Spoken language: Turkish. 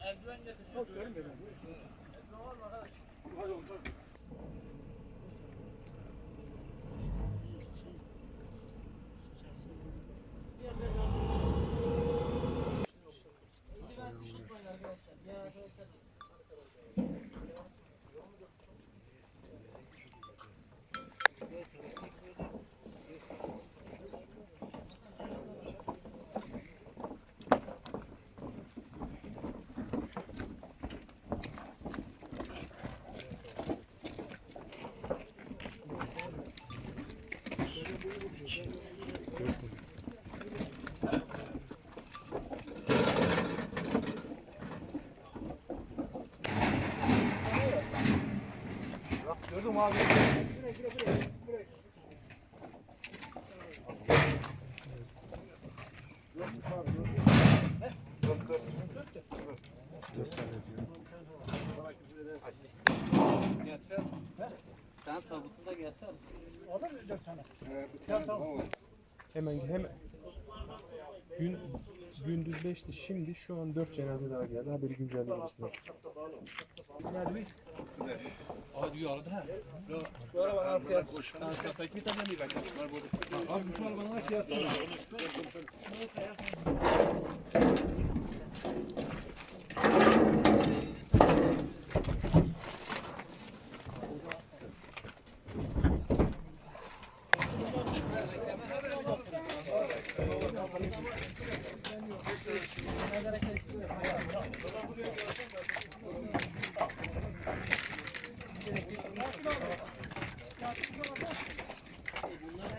Erdoğan getirdi. Yok görmedim. Gördüm abi. Sen tabutunda gelsene. Orada mı dört tane? Hemen hemen. Gün gündüz 5'ti. Şimdi şu an 4 cenaze daha geldi. Haberi güncelleyebilirsiniz. Hadi arada ha. Şöyle bak arkaya. Ben sasak bir tane mi kaçar? Abi şu arabanın arkaya atsana.